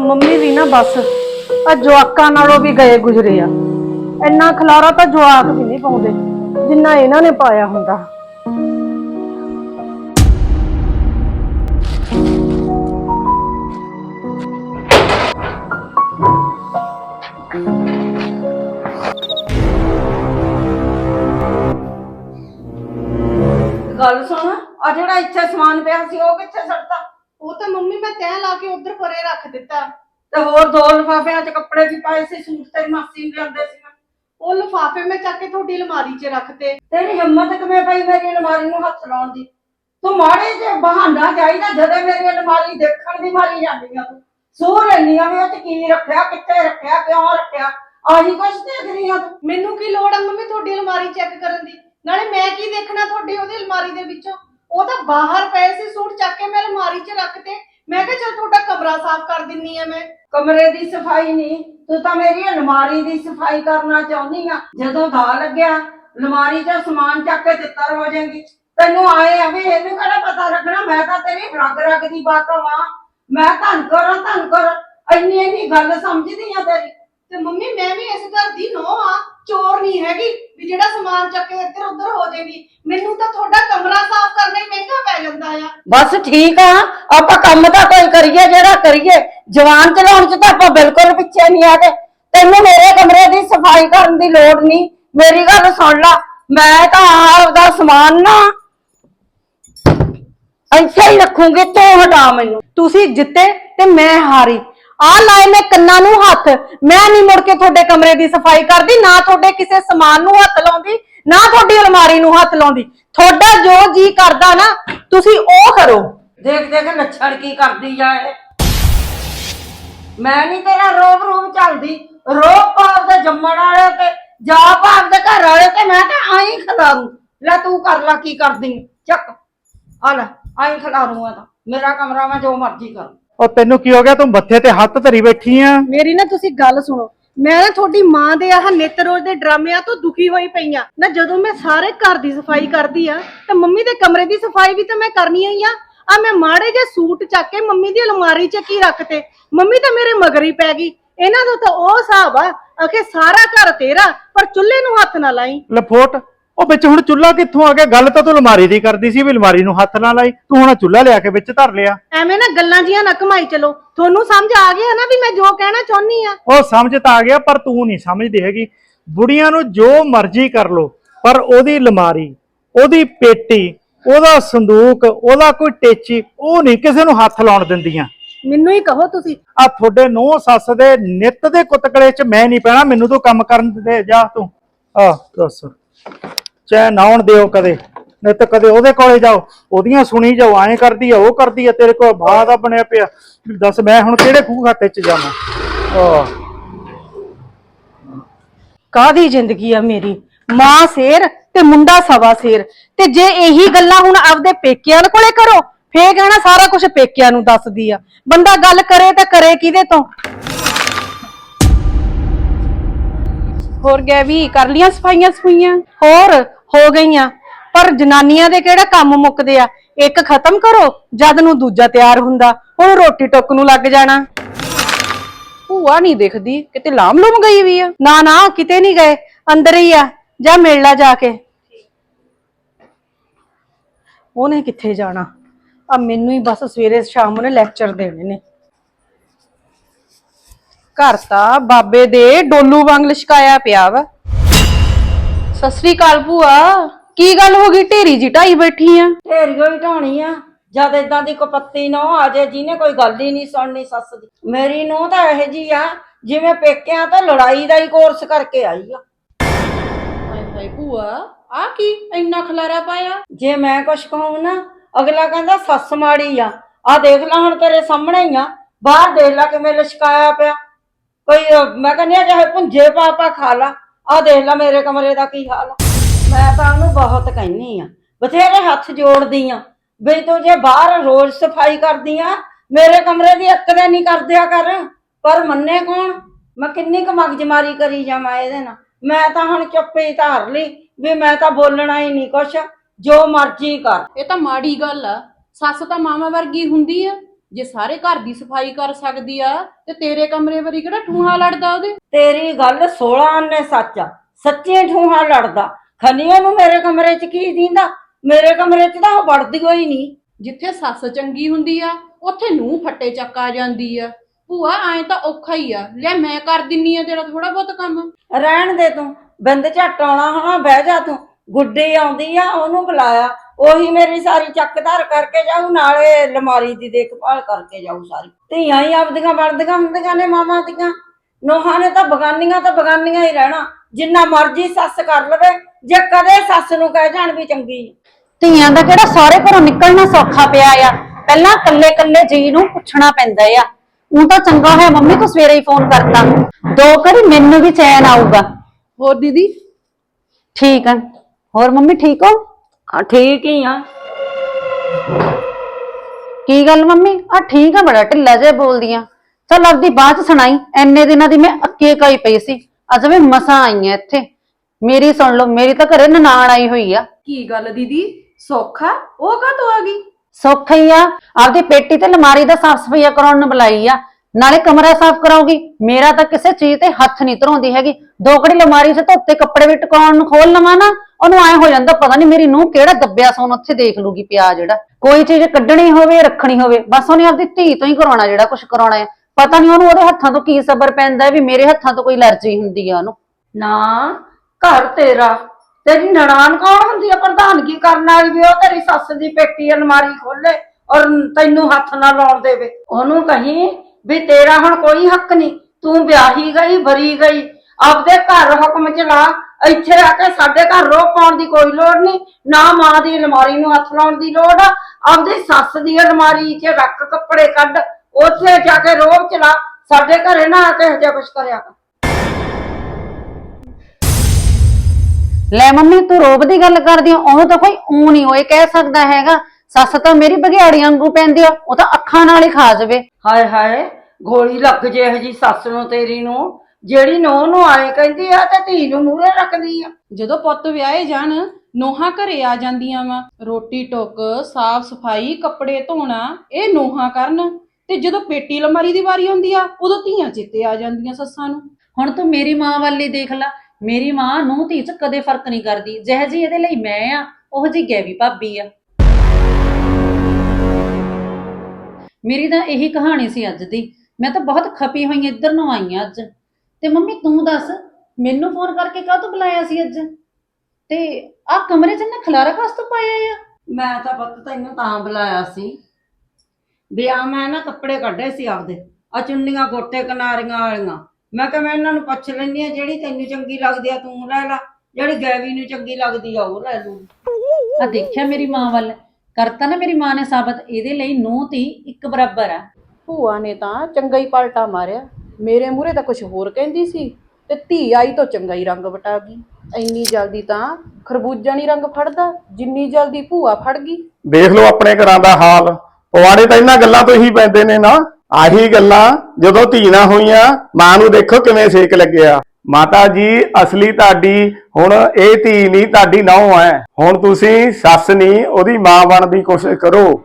Mummy ਵੀ ਨਾ ਬਸ। ਆ ਜਵਾਕਾਂ ਨਾਲੋਂ ਵੀ ਗਏ ਗੁਜ਼ਰੇ ਆ। ਇੰਨਾ ਖਲਾਰਾ ਤਾਂ ਜਵਾਕ ਵੀ ਨਹੀਂ ਪਾਉਂਦੇ, ਜਿੰਨਾ ਇਹਨਾਂ ਨੇ ਪਾਇਆ ਹੁੰਦਾ। ਗੱਲ ਸੁਣ ਆ ਜਿਹੜਾ ਇੱਥੇ ਸਮਾਨ ਪਿਆ ਸੀ, ਉਹ ਕਿੱਥੇ ਸੜਦਾ ਤਾਂ ਮੰਮੀ ਮੈਂ ਤੈਅ ਲਾ ਕੇ ਉਧਰ ਪਰੇ ਰੱਖ ਦਿੱਤਾ। ਤੇ ਹੋਰ ਦੋ ਲਿਫਾਫਿਆਂ 'ਚ ਕੱਪੜੇ ਵੀ ਪਾਏ ਸੀ ਸੂਟ ਤੇਰੀ ਮਾਸੀ ਨੂੰ ਲਿਆਂਦੇ ਸੀ ਮੈਂ। ਉਹ ਲਿਫਾਫੇ ਮੈਂ ਚੱਕ ਕੇ ਤੁਹਾਡੀ ਅਲਮਾਰੀ 'ਚ ਰੱਖਤੇ। ਤੇਰੀ ਹਿੰਮਤ ਕਿਵੇਂ ਪਈ ਮੇਰੀ ਅਲਮਾਰੀ ਨੂੰ ਹੱਥ ਲਾਉਣ ਦੀ? ਤੂੰ ਮਾੜੇ ਜੇ ਬਹਾਨਾ ਚਾਹੀਦਾ ਜਦੋਂ ਮੇਰੀ ਅਲਮਾਰੀ ਦੇਖਣ ਦੀ ਮਾਰੀ ਜਾਂਦੀ ਆ ਤੂੰ। ਸੂਰ ਲੈਂਦੀਆਂ ਵੀ ਉਹ 'ਚ ਕੀ ਰੱਖਿਆ ਕਿੱਥੇ ਰੱਖਿਆ ਕਿਉਂ ਰੱਖਿਆ? ਆਹੀ ਕੁਛ ਦੇਖਦੀ ਆ ਤੂੰ। ਮੈਨੂੰ ਕੀ ਲੋੜ ਆ ਮੰਮੀ ਤੁਹਾਡੀ ਅਲਮਾਰੀ ਚੈੱਕ ਕਰਨ ਦੀ? ਨਾਲੇ ਮੈਂ ਕੀ ਦੇਖਣਾ ਤੁਹਾਡੀ ਉਹਦੀ ਅਲਮਾਰੀ ਦੇ ਵਿੱਚੋਂ? ਉਹ ਤਾਂ ਬਾਹਰ ਪਏ ਸੀ ਸੂਟ ਚੱਕ ਕੇ ਮੈਂ ਅਲਮਾਰੀ 'ਚ ਰੱਖਤੇ ਮੈਂ ਕਿਹਾ, ਚਲ ਤੁਹਾਡਾ ਕਮਰਾ ਸਾਫ਼ ਕਰ ਦਿੰਨੀ ਆ ਮੈਂ। ਕਮਰੇ ਦੀ ਸਫ਼ਾਈ ਨਹੀਂ। ਤੂੰ ਤਾਂ ਮੇਰੀ ਅਲਮਾਰੀ ਦੀ ਸਫ਼ਾਈ ਕਰਨਾ ਚਾਹੁੰਦੀ ਆ। ਜਦੋਂ ਦਾ ਲੱਗਿਆ, ਅਲਮਾਰੀ 'ਚ ਸਮਾਨ ਚੱਕ ਕੇ ਤਿੱਤਰ ਹੋ ਜਾਏਗੀ ਤੈਨੂੰ ਆਏ ਆ ਵੀ ਇਹਨੂੰ ਕਿਹੜਾ ਪਤਾ ਲੱਗਣਾ? ਮੈਂ ਤਾਂ ਤੇਰੀ ਰਗ ਰਗ ਦੀ ਬਾਤ ਵਾਂ। ਮੈਂ ਧੰਨ ਕਰਾਂ, ਧੰਨ ਕਰ। ਇੰਨੀ ਇੰਨੀ ਗੱਲ ਸਮਝਦੀ ਆ ਤੇਰੀ। ਤੇ ਮੰਮੀ ਵੀ ਇਸ ਘਰ ਦੀ ਨੋ ਆ, ਚੋਰ ਨਹੀਂ ਹੈਗੀ, ਵੀ ਜਿਹੜਾ ਸਮਾਨ ਚੱਕ ਕੇ ਇੱਧਰ ਉੱਧਰ ਹੋ ਜਾਏਗੀ। ਮੈਨੂੰ ਤਾਂ ਤੁਹਾਡਾ ਕਮਰਾ ਸਾਫ਼ ਕਰਨਾ ਹੀ ਮਹਿੰਗਾ ਪੈ ਜਾਂਦਾ ਆ। ਬਸ ਠੀਕ ਆ, ਆਪਾਂ ਕੰਮ ਤਾਂ ਕੋਈ ਕਰੀਏ, ਜਿਹੜਾ ਕਰੀਏ। ਜਵਾਨ ਚਲਾਉਣ 'ਚ ਤਾਂ ਆਪਾਂ ਬਿਲਕੁਲ ਪਿੱਛੇ ਨਹੀਂ ਆਦੇ ਤੈਨੂੰ ਮੇਰੇ ਕਮਰੇ ਦੀ ਸਫ਼ਾਈ ਕਰਨ ਦੀ ਲੋੜ ਨਹੀਂ। ਮੇਰੀ ਗੱਲ ਸੁਣ ਲੈ, ਮੈਂ ਤਾਂ ਆਪਦਾ ਸਮਾਨ ਨਾ ਇੱਥੇ ਹੀ ਰੱਖੂੰਗੀ, ਤੂੰ ਹਟਾ ਮੈਨੂੰ। ਤੁਸੀਂ ਜਿੱਤੇ ਤੇ ਮੈਂ ਹਾਰੀ। ਆ ਲਾਏ ਮੈਂ ਕੰਨਾਂ ਨੂੰ ਹੱਥ। ਮੈਂ ਨਹੀਂ ਮੁੜ ਕੇ ਤੁਹਾਡੇ ਕਮਰੇ ਦੀ ਸਫ਼ਾਈ ਕਰਦੀ, ਨਾ ਤੁਹਾਡੇ ਕਿਸੇ ਸਮਾਨ ਨੂੰ ਹੱਥ ਲਾਉਂਦੀ, ਨਾ ਤੁਹਾਡੀ ਅਲਮਾਰੀ ਨੂੰ ਹੱਥ ਲਾਉਂਦੀ। ਤੁਹਾਡਾ ਜੋ ਜੀ ਕਰਦਾ ਨਾ, ਤੁਸੀਂ ਉਹ ਕਰੋ। ਦੇਖ ਦੇਖ ਲੱਛਣ ਕੀ ਕਰਦੀ ਆ ਇਹ। ਮੈਂ ਨਹੀਂ ਤੇਰਾ ਰੋਬ ਰੋਬ ਚੱਲਦੀ। ਰੋਬ ਭਾਵ ਦੇ ਜੰਮਣ ਵਾਲੇ ਤੇ ਜਾ ਭਾਵ ਦੇ ਘਰ ਵਾਲੇ ਤੇ ਮੈਂ ਤਾਂ ਆਈ ਖਲਾਰੂ। ਲੈ ਤੂੰ ਕਰ ਲੈ ਕੀ ਕਰਦੀ। ਚੱਕ। ਆ ਲੈ ਆਈ ਖਲਾਰੂ ਆ ਤਾਂ। ਮੇਰਾ ਕਮਰਾ ਮੈਂ ਜੋ ਮਰਜ਼ੀ ਕਰ। ਉਹ ਤੈਨੂੰ ਕੀ ਹੋ ਗਿਆ? ਤੂੰ ਮੱਥੇ ਤੇ ਹੱਥ ਧਰੀ ਬੈਠੀ ਆ। ਮੇਰੀ ਨਾ ਤੁਸੀਂ ਗੱਲ ਸੁਣੋ। ਮੈਂ ਨਾ ਤੁਹਾਡੀ ਮਾਂ ਦੇ ਆਹ ਨਿੱਤ ਰੋਜ਼ ਦੇ ਡਰਾਮਿਆਂ ਤੋਂ ਦੁਖੀ ਹੋਈ ਪਈ ਆ। ਨਾ ਜਦੋਂ ਮੈਂ ਸਾਰੇ ਘਰ ਦੀ ਸਫ਼ਾਈ ਕਰਦੀ ਆ ਤਾਂ ਮੰਮੀ ਦੇ ਕਮਰੇ ਦੀ ਸਫ਼ਾਈ ਵੀ ਤਾਂ ਮੈਂ ਕਰਨੀ ਹੋਈ ਆ। ਆ ਮੈਂ ਮਾੜੇ ਜੇ ਸੂਟ ਚੱਕ ਕੇ ਮੰਮੀ ਦੀ ਅਲਮਾਰੀ 'ਚ ਕੀ ਰੱਖਤੇ ਮੰਮੀ ਤਾਂ ਮੇਰੇ ਮਗਰ ਹੀ ਪੈ ਗਈ। ਇਹਨਾਂ ਦਾ ਤਾਂ ਉਹ ਹਿਸਾਬ ਆ ਅਖੇ ਸਾਰਾ ਘਰ ਤੇਰਾ ਪਰ ਚੁੱਲ੍ਹੇ ਨੂੰ ਹੱਥ ਨਾ ਲਾਈ। ਲਫੋਟ। ਉਹ ਵਿੱਚ ਹੁਣ ਚੁੱਲਾ ਕਿੱਥੋਂ ਆ ਗਿਆ? ਗੱਲ ਤਾਂ ਤੂੰ ਅਲਮਾਰੀ ਦੀ ਕਰਦੀ ਸੀ ਵੀ ਅਲਮਾਰੀ ਨੂੰ ਹੱਥ ਨਾ ਲਾਈ। ਤੂੰ ਹੁਣ ਚੁੱਲਾ ਲਿਆ ਕੇ ਵਿੱਚ ਧਰ ਲਿਆ। ਐਵੇਂ ਨਾ ਗੱਲਾਂ ਜੀਆਂ ਨਾ ਕਮਾਈ ਚਲੋ। ਤੁਹਾਨੂੰ ਸਮਝ ਆ ਗਿਆ ਨਾ ਵੀ ਮੈਂ ਜੋ ਕਹਿਣਾ ਚਾਹੁੰਨੀ ਆ। ਉਹ ਸਮਝ ਤਾਂ ਆ ਗਿਆ ਪਰ ਤੂੰ ਨਹੀਂ ਸਮਝਦੀ ਹੈਗੀ। ਬੁੜੀਆਂ ਨੂੰ ਜੋ ਮਰਜ਼ੀ ਕਰ ਲੋ ਪਰ ਉਹਦੀ ਅਲਮਾਰੀ ਉਹਦੀ ਪੇਟੀ ਉਹਦਾ ਸੰਦੂਕ ਉਹਦਾ ਕੋਈ ਟੇਚੀ ਉਹ ਨਹੀਂ ਕਿਸੇ ਨੂੰ ਹੱਥ ਲਾਉਣ ਦਿੰਦੀਆਂ। ਮੈਨੂੰ ਹੀ ਕਹੋ ਤੁਸੀਂ। ਆ ਤੁਹਾਡੇ ਨੂੰਹ ਸੱਸ ਦੇ ਨਿੱਤ ਦੇ ਕੁੱਤਕਲੇ 'ਚ ਮੈਂ ਨਹੀਂ ਪੈਣਾ ਮੈਨੂੰ ਤੂੰ ਕੰਮ ਕਰਨ ਦੇ ਜਾ ਤੂੰ। ਆ ਦੱਸ। ਚਾਹੇ ਨਾਉਣ ਦਿਓ ਕਦੇ, ਨਹੀਂ ਤਾਂ ਕਦੇ ਉਹਦੇ ਕੋਲੇ ਜਾਓ, ਉਹਦੀਆਂ ਸੁਣੀ ਜਾਓ, ਐਂ ਕਰਦੀ ਆ, ਉਹ ਕਰਦੀ ਆ, ਤੇਰੇ ਕੋਲ ਬਾਹ ਦਾ ਬਣਿਆ ਪਿਆ। ਦੱਸ ਮੈਂ ਹੁਣ ਕਿਹੜੇ ਖੂਹ ਖਾਤੇ 'ਚ ਜਾਵਾਂ? ਆ ਕਾਦੀ ਜ਼ਿੰਦਗੀ ਆ ਮੇਰੀ? ਮਾਂ ਸ਼ੇਰ ਤੇ ਮੁੰਡਾ ਸਵਾ ਸ਼ੇਰ। ਤੇ ਜੇ ਇਹੀ ਗੱਲਾਂ ਹੁਣ ਆਪਦੇ ਪੇਕਿਆਂ ਕੋਲੇ ਕਰੋ, ਫੇਰ ਕਹਿਣਾ ਸਾਰਾ ਕੁਝ ਪੇਕਿਆਂ ਨੂੰ ਦੱਸਦੀ ਆ। ਬੰਦਾ ਗੱਲ ਕਰੇ ਤਾਂ ਕਰੇ ਕਿਹਦੇ ਤੋਂ? ਹੋਰ ਗਿਆ ਵੀ ਕਰ ਲੀਆਂ ਸਫਾਈਆਂ ਸਫਾਈਆਂ? ਹੋਰ ਹੋ ਗਈਆਂ। ਪਰ ਜਨਾਨੀਆਂ ਦੇ ਕਿਹੜਾ ਕੰਮ ਮੁੱਕਦੇ ਆ? ਇੱਕ ਖਤਮ ਕਰੋ, ਜਦ ਨੂੰ ਦੂਜਾ ਤਿਆਰ ਹੁੰਦਾ। ਹੁਣ ਰੋਟੀ ਟੁੱਕ ਨੂੰ ਲੱਗ ਜਾਣਾ। ਭੂਆ ਨਹੀਂ ਦਿਖਦੀ, ਕਿਤੇ ਲਾਮ ਲੁਮ ਗਈ ਵੀ ਆ। ਨਾ ਨਾ, ਕਿਤੇ ਨਹੀਂ ਗਏ। ਅੰਦਰ ਹੀ ਆ। ਜਾ ਮਿਲ ਲਾ ਜਾ ਕੇ। ਉਹਨੇ ਕਿੱਥੇ ਜਾਣਾ? ਆ ਮੈਨੂੰ ਹੀ ਬਸ ਸਵੇਰੇ ਸ਼ਾਮ ਉਹਨੇ ਲੈਕਚਰ ਦੇਣੇ ਨੇ। ਘਰ ਤਾਂ ਬਾਬੇ ਦੇ ਡੋਲੂ ਵਾਂਗ ਲਿਸ਼ਕਾਇਆ ਪਿਆ ਵਾ। ਸਤਿ ਸ੍ਰੀ ਅਕਾਲ ਭੂਆ। ਕੀ ਗੱਲ ਹੋ ਗਈ? ਢੇਰੀ ਜੀ ਢਾਈ ਬੈਠੀ ਆ। ਢੇਰੀਓ ਹੀ ਢਾਣੀ ਆ। ਜਦ ਇਦਾਂ ਦੀ ਕਪੱਤੀ ਨੋ ਆ ਜੇ ਜਿਹਨੇ ਕੋਈ ਗੱਲ ਹੀ ਨਹੀਂ ਸੁਣਨੀ ਸੱਸ ਦੀ। ਮੇਰੀ ਨੂੰਹ ਤਾਂ ਇਹੋ ਜੀ ਆ ਜਿਵੇਂ ਪੇਕਿਆਂ ਤੋਂ ਲੜਾਈ ਦਾ ਹੀ ਕੋਰਸ ਕਰਕੇ ਆਈ ਆ। ਹਾਏ ਹਾਏ ਭੂਆ ਆ ਕੀ ਇੰਨਾ ਖਲਾਰਾ ਪਾਇਆ? ਜੇ ਮੈਂ ਕੁਛ ਕਹੂੰ ਨਾ ਅਗਲਾ ਕਹਿੰਦਾ ਸੱਸ ਮਾੜੀ ਆ। ਆ ਦੇਖ ਲੈ ਹੁਣ ਤੇਰੇ ਸਾਹਮਣੇ ਹੀ ਆ। ਬਾਹਰ ਦੇਖ ਲੈ ਕਿਵੇਂ ਲਿਸ਼ਕਾਇਆ ਪਿਆ। ਕੋਈ ਮੈਂ ਕਹਿੰਦੀ ਆ ਚਾਹੇ ਪੁੰਜੇ ਪਾਪਾ ਖਾ ਲਾ। ਆਹ ਦੇਖ ਲੈ ਮੇਰੇ ਕਮਰੇ ਦਾ ਕੀ ਹਾਲ ਆ। ਮੈਂ ਤਾਂ ਉਹਨੂੰ ਬਹੁਤ ਕਹਿੰਨੀ ਆ, ਬਥੇਰੇ ਹੱਥ ਜੋੜਦੀ ਆ ਬਈ ਤੂੰ ਜੇ ਬਾਹਰ ਰੋਜ਼ ਸਫ਼ਾਈ ਕਰਦੀ ਆ, ਮੇਰੇ ਕਮਰੇ ਦੀ ਇੱਕ ਦਿਨ ਨਹੀਂ ਕਰਦਿਆ ਕਰ। ਪਰ ਮੰਨੇ ਕੌਣ? ਮੈਂ ਕਿੰਨੀ ਕੁ ਮਗਜਮਾਰੀ ਕਰੀ ਜਾਵਾਂ ਇਹਦੇ ਨਾਲ। ਮੈਂ ਤਾਂ ਹੁਣ ਚੁੱਪ ਹੀ ਧਾਰ ਲਈ, ਵੀ ਮੈਂ ਤਾਂ ਬੋਲਣਾ ਹੀ ਨਹੀਂ ਕੁਛ, ਜੋ ਮਰਜ਼ੀ ਕਰ। ਇਹ ਤਾਂ ਮਾੜੀ ਗੱਲ ਆ। ਸੱਸ ਤਾਂ ਮਾਮਾ ਵਰਗੀ ਹੁੰਦੀ ਆ। ਜੇ ਸਾਰੇ ਘਰ ਦੀ ਸਫ਼ਾਈ ਕਰ ਸਕਦੀ ਆ ਤੇ ਤੇਰੇ ਕਮਰੇ ਵਰੀ ਕਿਹੜਾ ਠੂਹਾ ਲੜਦਾ ਉਹਦੇ? ਤੇਰੀ ਗੱਲ 16 ਆਨੇ ਸੱਚ ਆ ਸੱਚੇ ਠੂਹਾ ਲੜਦਾ। ਖਨੀਏ ਨੂੰ ਮੇਰੇ ਕਮਰੇ 'ਚ ਕੀ ਦਿੰਦਾ? ਮੇਰੇ ਕਮਰੇ 'ਚ ਤਾਂ ਉਹ ਵੜਦੀ ਹੋਈ ਨਹੀਂ ਜਿੱਥੇ ਸੱਸ ਚੰਗੀ ਹੁੰਦੀ ਆ ਉੱਥੇ ਨੂੰ ਫੱਟੇ ਚੱਕ ਆ ਜਾਂਦੀ ਆ। ਭੂਆ ਐਂ ਤਾਂ ਔਖਾ ਹੀ ਆ। ਲੈ ਮੈਂ ਕਰ ਦਿੰਨੀ ਆ ਤੇਰਾ ਥੋੜਾ ਬਹੁਤ ਕੰਮ। ਰਹਿਣ ਦੇ ਤੂੰ ਬਿੰਦ ਝੱਟ ਆਉਣਾ ਹਾਂ ਬਹਿ ਜਾ ਤੂੰ। ਗੁੱਡੀ ਆਉਂਦੀ ਆ ਉਹਨੂੰ ਬੁਲਾਇਆ। ਉਹੀ ਮੇਰੀ ਸਾਰੀ ਚੱਕਦਾਰ ਕਰਕੇ ਜਾਊ ਨਾਲੇ ਅਲਮਾਰੀ ਦੀ ਦੇਖਭਾਲ ਕਰਕੇ ਜਾਊ ਸਾਰੀ। ਧੀਆਂ ਹੀ ਆਪਦੀਆਂ ਬਣਦੀਆਂ ਹੁੰਦੀਆਂ ਨੇ ਮਾਵਾਂ ਦੀਆਂ। ਨੋਹਾਂ ਨੇ ਤਾਂ ਬਗਾਨੀਆਂ ਤਾਂ ਬਗਾਨੀਆਂ ਹੀ ਰਹਿਣਾ। ਜਿੰਨਾ ਮਰਜ਼ੀ ਸੱਸ ਕਰ ਲਵੇ ਜੇ ਕਦੇ ਸੱਸ ਨੂੰ ਕਹਿ ਜਾਣ ਵੀ ਚੰਗੀ ਧੀਆਂ ਦਾ ਕਿਹੜਾ ਸਾਰੇ ਘਰੋਂ ਨਿਕਲਣਾ ਸੌਖਾ ਪਿਆ ਆ। ਪਹਿਲਾਂ ਕੱਲੇ ਕੱਲੇ ਜੀ ਨੂੰ ਪੁੱਛਣਾ ਪੈਂਦਾ ਆ। ਉਹ ਤਾਂ ਚੰਗਾ ਹੋਇਆ ਮੰਮੀ ਤੂੰ ਸਵੇਰੇ ਹੀ ਫੋਨ ਕਰਤਾ। ਦੋ ਕਰੀ ਮੈਨੂੰ ਵੀ ਚੈਨ ਆਊਗਾ। ਹੋਰ ਦੀਦੀ? ਠੀਕ ਆ। ਹੋਰ ਮੰਮੀ ਠੀਕ ਹੋ? ਹਾਂ ਠੀਕ ਹੀ ਆ। ਕੀ ਗੱਲ ਮੰਮੀ? ਆ ਠੀਕ ਆ ਬੜਾ ਢਿੱਲਾ ਜਿਹਾ ਬੋਲਦੀਆਂ। ਚੱਲ ਆਪਦੀ ਬਾਤ ਸੁਣਾਈ ਐਨੇ ਦਿਨਾਂ ਦੀ ਮੈਂ ਅੱਕੇ ਕਾਈ ਪਈ ਸੀ। ਅੱਜ ਮੈਂ ਮਸਾਂ ਆਈ ਆ ਇੱਥੇ। ਮੇਰੀ ਸੁਣ ਲਓ ਮੇਰੀ ਤਾਂ ਘਰੇ ਨਨਾਣ ਆਈ ਹੋਈ ਆ। ਕੀ ਗੱਲ ਦੀਦੀ? ਸੌਖਾ ਉਹ ਕਾਹਤੋਂ ਆ ਗਈ? ਸੌਖਾ ਹੀ ਆ। ਆਪਦੀ ਪੇਟੀ ਤੇ ਅਲਮਾਰੀ ਦਾ ਸਾਫ਼ ਸਫਾਈਆ ਕਰਾਉਣ ਨੂੰ ਬੁਲਾਈ ਆ। ਨਾਲੇ ਕਮਰਾ ਸਾਫ਼ ਕਰਾਉਗੀ ਮੇਰਾ ਤਾਂ ਕਿਸੇ ਚੀਜ਼ ਤੇ ਹੱਥ ਨਹੀਂ ਧਰਾਉਂਦੀ ਹੈਗੀ। ਦੋਕੜੀ ਕੜੀ 'ਚ ਧੋਤੇ ਕੱਪੜੇ ਵੀ ਟਿਕਾਉਣ ਨੂੰ ਖੋਲ ਲਵਾਂ ਨਾ, ਉਹਨੂੰ ਐ ਹੋ ਜਾਂਦਾ, ਪਤਾ ਨਹੀਂ ਮੇਰੀ ਨੂੰਹ ਕਿਹੜਾ ਦੱਬਿਆ ਸੋਨ ਉੱਥੇ ਦੇਖ ਲੂਗੀ ਪਿਆ ਜਿਹੜਾ। ਕੋਈ ਚੀਜ਼ ਕੱਢਣੀ ਹੋਵੇ, ਰੱਖਣੀ ਹੋਵੇ, ਬਸ ਉਹਨੇ ਆਪਦੀ ਧੀ ਤੋਂ ਹੀ ਕਰਾਉਣਾ ਜਿਹੜਾ ਕੁਝ ਕਰਾਉਣਾ ਹੈ। ਪਤਾ ਨਹੀਂ ਉਹਨੂੰ ਉਹਦੇ ਹੱਥਾਂ ਤੋਂ ਕੀ ਸਬਰ ਪੈਂਦਾ ਹੈ ਵੀ ਮੇਰੇ ਹੱਥਾਂ ਤੋਂ ਕੋਈ ਅਲਰਜੀ ਹੁੰਦੀ ਆ ਉਹਨੂੰ। ਨਾ, ਘਰ ਤੇਰਾ। ਤੇਰੀ ਨਨਾਣ ਕੌਣ ਹੁੰਦੀ ਆ? ਪ੍ਰਧਾਨਗੀ ਕਰਨ ਵਾਲੀ ਵੀ ਉਹ ਤੇਰੀ ਸੱਸ ਦੀ ਪੇਟੀ ਅਲਮਾਰੀ ਖੋਲੇ ਔਰ ਤੈਨੂੰ ਹੱਥ ਨਾ ਲਾਉਣ ਦੇਵੇ। ਉਹਨੂੰ ਕਹੀਂ ਵੀ ਤੇਰਾ ਹੁਣ ਕੋਈ ਹੱਕ ਨਹੀਂ। ਤੂੰ ਵਿਆਹੀ ਗਈ, ਵਰੀ ਗਈ, ਆਪਦੇ ਘਰ ਹੁਕਮ ਚਲਾ ਇੱਥੇ ਆ ਕੇ ਸਾਡੇ ਘਰ ਰੋਹ ਪਾਉਣ ਦੀ ਕੋਈ ਲੋੜ ਨਹੀਂ, ਨਾ ਮਾਂ ਦੀ ਅਲਮਾਰੀ ਨੂੰ ਹੱਥ ਲਾਉਣ ਦੀ ਲੋੜ ਆ ਆਪਦੀ ਸੱਸ ਦੀ ਅਲਮਾਰੀ 'ਚ ਰੱਖ ਕੱਪੜੇ ਕੱਢ, ਉੱਥੇ ਜਾ ਕੇ ਰੋਹ ਚਲਾ ਸਾਡੇ ਘਰੇ ਨਾ ਆ ਕੇ ਇਹੋ ਜਿਹਾ ਕੁਛ ਕਰਿਆ ਕਰ। ਲੈ ਮੰਮੀ, ਤੂੰ ਰੋਬ ਦੀ ਗੱਲ ਕਰਦੀ ਆ, ਉਹਨੂੰ ਤਾਂ ਕੋਈ ਊ ਨਹੀਂ ਹੋਏ ਕਹਿ ਸਕਦਾ ਹੈਗਾ। ਸੱਸ ਤਾਂ ਮੇਰੀ ਬਘਿਆੜੀਆਂ ਵਾਂਗੂ ਪੈਂਦੀ ਆ ਉਹ ਤਾਂ ਅੱਖਾਂ ਨਾਲ ਹੀ ਖਾ ਜਾਵੇ। ਹਾਏ ਹਾਏ ਗੋਲੀ ਲੱਗ ਜੇ ਇਹ ਜੀ ਸੱਸ ਨੂੰ ਤੇਰੀ ਨੂੰ। ਜਿਹੜੀ ਨੂੰਹ ਨੂੰ ਆਏ ਕਹਿੰਦੀ ਆ ਤੇ ਧੀ ਨੂੰ ਮੂਹਰੇ ਰੱਖਦੀ ਆ। ਜਦੋਂ ਪੁੱਤ ਵਿਆਹੇ ਜਾਣ ਨੋਹਾਂ ਘਰੇ ਆ ਜਾਂਦੀਆਂ ਵਾ। ਰੋਟੀ ਟੁੱਕ ਸਾਫ਼ ਸਫ਼ਾਈ ਕੱਪੜੇ ਧੋਣਾ ਇਹ ਨੋਹਾਂ ਕਰਨ। ਤੇ ਜਦੋਂ ਪੇਟੀ ਅਲਮਾਰੀ ਦੀ ਵਾਰੀ ਆਉਂਦੀ ਆ ਉਦੋਂ ਧੀਆਂ ਚਿੱਤੇ ਆ ਜਾਂਦੀਆਂ ਸੱਸਾਂ ਨੂੰ। ਹੁਣ ਤੂੰ ਮੇਰੀ ਮਾਂ ਵੱਲ ਹੀ ਦੇਖ ਲੈ। ਮੇਰੀ ਮਾਂ ਨੂੰ ਧੀ ਚ ਕਦੇ ਫ਼ਰਕ ਨਹੀਂ ਕਰਦੀ। ਜਿਹੋ ਜੀ ਇਹਦੇ ਲਈ ਮੈਂ ਆ ਉਹ ਜੀ ਗੈਵੀ ਭਾਬੀ ਆ। ਮੇਰੀ ਤਾਂ ਇਹੀ ਕਹਾਣੀ ਸੀ ਅੱਜ ਦੀ। ਮੈਂ ਤਾਂ ਬਹੁਤ ਖਪੀ ਹੋਈ ਆਂ, ਇੱਧਰ ਨੂੰ ਆਈ ਆਂ ਅੱਜ। ਤੇ ਮੰਮੀ ਤੂੰ ਦੱਸ ਮੈਨੂੰ ਫੋਨ ਕਰਕੇ ਕਾਹ ਤੋਂ ਬੁਲਾਇਆ ਸੀ ਅੱਜ? ਤੇ ਆ ਕਮਰੇ ਚ ਨਾ ਖਲਾਰਾ ਕਾਸ ਤੋਂ ਪਾਇਆ ਆ? ਮੈਂ ਤਾਂ ਪੁੱਤ ਤੈਨੂੰ ਤਾਂ ਬੁਲਾਇਆ ਸੀ। ਵੀ ਆ ਮੈਂ ਨਾ ਕੱਪੜੇ ਕੱਢੇ ਸੀ ਆਪਦੇ। ਆ ਚੁੰਨੀਆਂ ਗੋਟੇ ਕਿਨਾਰੀਆਂ ਵਾਲੀਆਂ। ਮੈਂ ਕਿਹਾ ਮੈਂ ਇਹਨਾਂ ਨੂੰ ਪੁੱਛ ਲੈਣੀ ਆ ਜਿਹੜੀ ਤੈਨੂੰ ਚੰਗੀ ਲੱਗਦੀ ਆ ਤੂੰ ਲੈ ਲੈ। ਜਿਹੜੀ ਗੈਵੀ ਨੂੰ ਚੰਗੀ ਲੱਗਦੀ ਆ ਉਹ ਲੈ ਲੂ ਆ ਦੇਖਿਆ ਮੇਰੀ ਮਾਂ ਵੱਲ? ਕਰਤਾ ਨਾ ਮੇਰੀ ਮਾਂ ਨੇ ਸਾਬਤ ਇਹਦੇ ਲਈ ਨੂੰਹ ਧੀ ਇੱਕ ਬਰਾਬਰ ਆ। ਭੂਆ ਨੇ ਤਾਂ ਚੰਗਾ ਹੀ ਪਲਟਾ ਮਾਰਿਆ। ਮੇਰੇ ਮੂਹਰੇ ਤਾਂ ਕੁਝ ਹੋਰ ਕਹਿੰਦੀ ਸੀ ਤੇ ਧੀ ਆਈ ਤਾਂ ਚੰਗਾ ਹੀ ਰੰਗ ਵਟਾ ਗਈ। ਇੰਨੀ ਜਲਦੀ ਤਾਂ ਖਰਬੂਜਾ ਨਹੀਂ ਰੰਗ ਫੜਦਾ ਜਿੰਨੀ ਜਲਦੀ ਭੂਆ ਫੜ ਗਈ। ਦੇਖ ਲਓ ਆਪਣੇ ਘਰਾਂ ਦਾ ਹਾਲ। ਪਵਾੜੇ ਤਾਂ ਇਹਨਾਂ ਗੱਲਾਂ ਤੋਂ ਹੀ ਪੈਂਦੇ ਨੇ ਨਾ। ਆਹੀ ਗੱਲਾਂ ਜਦੋਂ ਧੀ ਨਾ ਹੋਈਆਂ ਮਾਂ ਨੂੰ ਦੇਖੋ ਕਿਵੇਂ ਸੇਕ ਲੱਗਿਆ। ਮਾਤਾ ਜੀ ਅਸਲੀ ਤੁਹਾਡੀ ਹੁਣ ਇਹ ਧੀ ਨਹੀਂ ਤੁਹਾਡੀ ਨੌ ਹੈ। ਹੁਣ ਤੁਸੀਂ ਸੱਸ ਨਹੀਂ ਉਹਦੀ ਮਾਂ ਬਣਨ ਦੀ ਕੋਸ਼ਿਸ਼ ਕਰੋ।